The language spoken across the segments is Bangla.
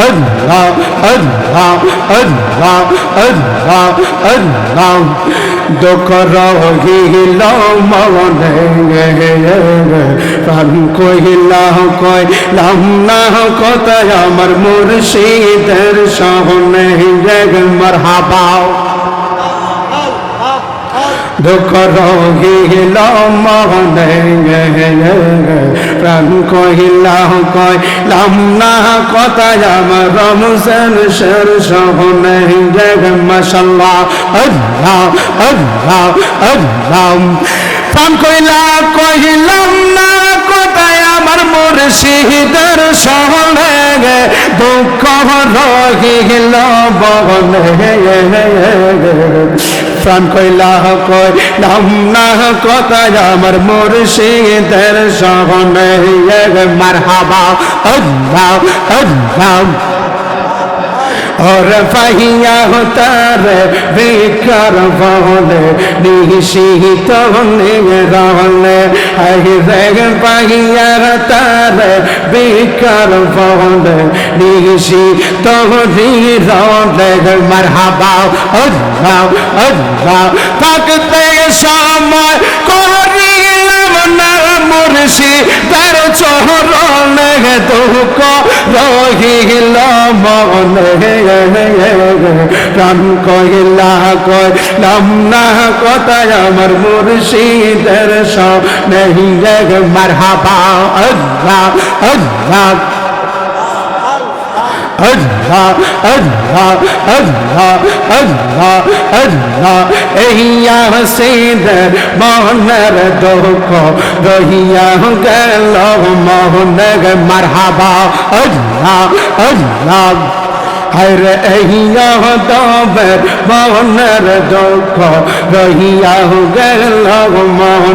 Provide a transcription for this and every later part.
আল্লাহ আল্লাহ আল্লাহ আল্লাহ আল্লাহ দুঃখ রহিল মনে প্রাণ কহিলা কইলাম না কথায় আমার মুর্শিদের সহনে মারহাবা দুঃখ রহিল মনে প্রাণ কহিলা কইলাম না কথায় আমার রমজান শের সহনে মশাল্লাহ আল্লাহ আল্লাহ আল্লাহ প্রাণ কইলা কহিলাম না কথায় আমার মুর্শিদের সহনে দুঃখ রহিল বহনে প্রাণ কইলা কই নাম না কথা আমার মুর্শিদের সহনে মারহাবা আল্লাহ আল্লাহ और पहिया होतार बेकार भवन निहित होने रहन अहिर पहिया रतार बेकार भवन निहित होने रहन मरहबा अल्लाह अल्लाह तक ते समय कोरी लमना মুর্শি তার চরণ দুঃখ রহিল মনে। রাম কহিলা কইলাম না কথায় আমার মুর্শিদের নেই মারহাবা, আল্লাহ আল্লাহ। আল্লাহ আল্লাহ আল্লাহ আল্লাহ আল্লাহ এইয়া সিদের মনের দুঃখ রহিয়া গেল মোহনের মারহাবা আল্লাহ আল্লাহ হরে এইয়া দবের মনের দুঃখ রহিয়া গেল মনে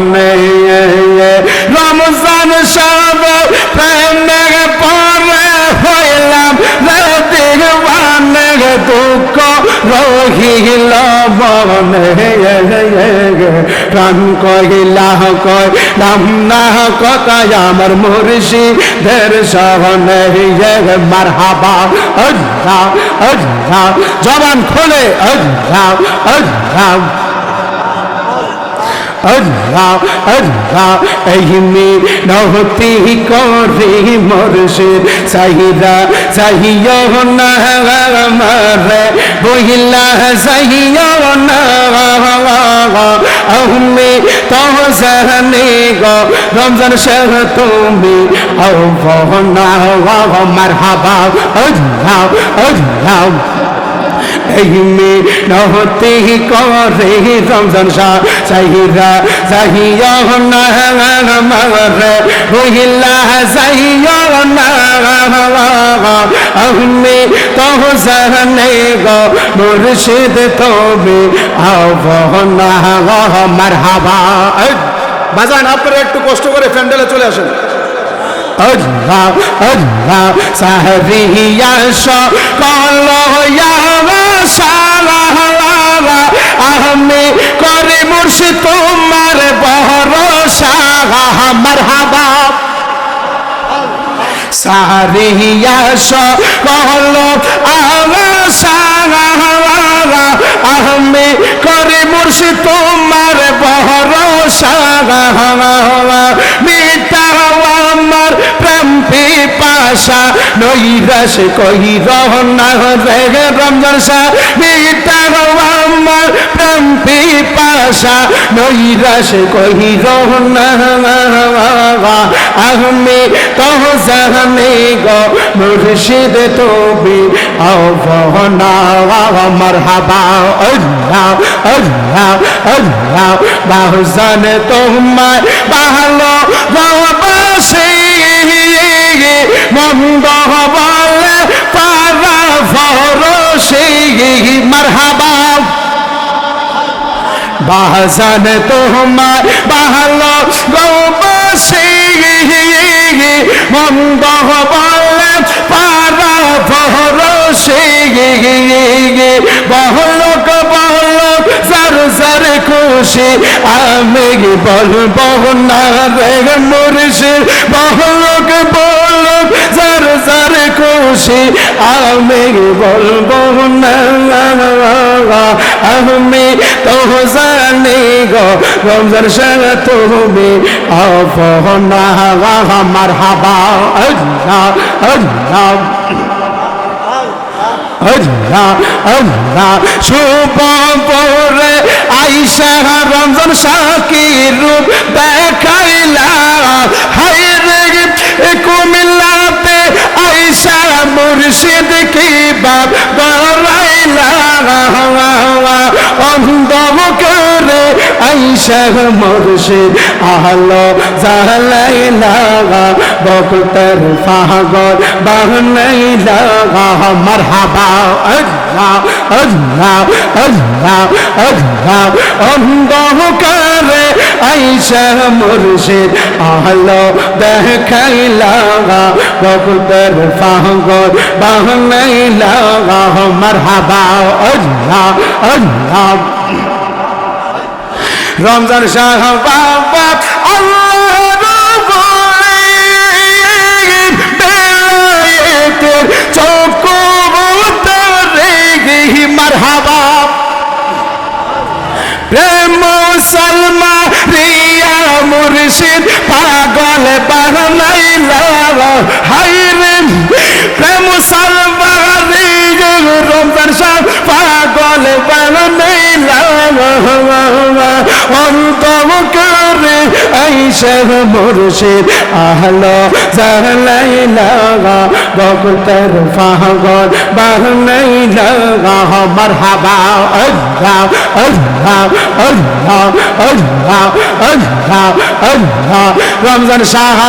প্রাণ কহিলা কয়, নাম না কথায় আমার মুর্শিদের সহনে মারহাবা অজ্ঞা অজ্ঞা জবান খোলে অজ্ঞা আল্লাহ আল্লাহ আল্লাহ এহিমি নহতি করে মুর্শিদ সাহিদা সাহিয় না মারে, বহিলা সাহিয় না আহমে তহসানে গো, রমজান শেখ তুমি আও না মারহাবা, আল্লাহ আল্লাহ। এহিমে নহতে করে রমজান শাহ সাহিরা সাহিয়া না মারে বহিলা সাহিয়া না আহমে তহসানে গো মুর্শিদ তবে আহ্বানা মারহাবা। বাজান আপনারা একটু কষ্ট করে প্যান্ডেলে চলে আসেন। আল্লাহ আল্লাহ সাহরিয়া সকল আহমে করে মুর্শিদ তোমার ভরসা মারহাবা। সারিয়া সকল আশা আহমে করে মুর্শিদ তোমার ভরসা পিপাসা নৈরাস কহি, রহনা রে রমজান শাহ মিটাও আমার প্রেম পিপাসা। নৈরাস কহি, রহনা আহমে তহ জাহানে গো, মুর্শিদ তবি আহ্বানা মারহাবা আল্লাহ আল্লাহ আল্লাহ বাহজান তোমার ভালো বাবাসে মন্দ বলে পারা ভরসে মারহাবা। বাহজান তোমার ভালো গৌবাসে। মন্দ বলে পারা ভরসে। বহলক বহলক সর সর খুশি। আমি বলব না রে মুর্শিদ, বহলক সর খুশি, আমি বলব, না আমি তো জানি গো, রমজান শাহ তুমি আপনা আমার হাবা আল্লাহ আল্লাহ। আল্লাহ আল্লাহ। শুভ আইসা মুর্শিদ, আহলো জালাইলা বকতর ফাগর বাহনাইলা মারহাবা, আল্লাহ আল্লাহ আল্লাহ আল্লাহ অন্ধব করে আইসা মুর্শিদ, আহলো দেখাইলা বকতর ফাগর বাহনাইলা মারহাবা, আল্লাহ আল্লাহ রমজান শাহ বাবা আল্লাহ মারহাবা। প্রেম সলমা রিয়া মুর্শিদ পাগল বানাইলা হাই রে প্রেম সলমা রিয়া রমজান শাহ পাগল বানাইলা অন্তম করে আইসা মুর্শিদ আহলো জালাইলা বকতর ফাগল বানাইলা মারহাবা আল্লাহ আল্লাহ আল্লাহ আল্লাহ রমজান শাহ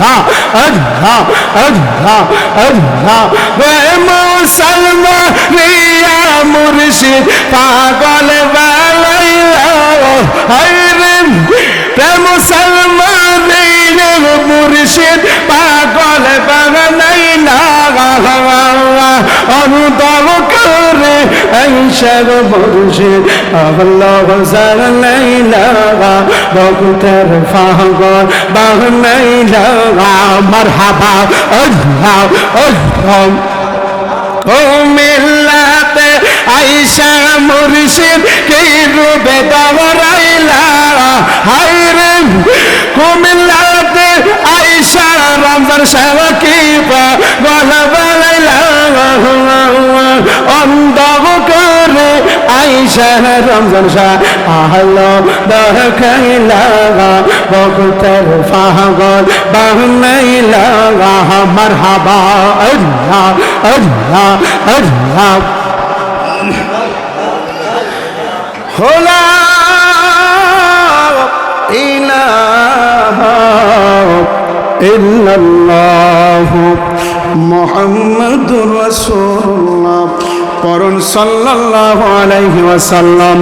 আল্লাহ আল্লাহ আল্লাহ রে মুসলমান রিয়া মুর্শিদ পাগল বালাইলা হায়রে প্রেম মুসলমান রিয়া মুর্শিদ পাগল বালাইলা অনুদম করে ঐশব মুর্শিদ আল্লাহ জালাইলা বকুতর ফাগল বাহনাইলা মারহাবা, আল্লাহ আইসা কুমিল্লাতে আইসা রমজান শাহ কি গলা বালাইলা অন্ধব করে আইসা রমজান শাহ, আহলো দহখাইলা বকুতর ফাগল বাহনাইলা মারহাবা, আল্লাহ আল্লাহ আল্লাহ। হোলা ইল্লাল্লাহ মুহাম্মাদুর রাসূলুল্লাহ। পরন সাল্লাল্লাহু আলাইহি ওয়াসাল্লাম।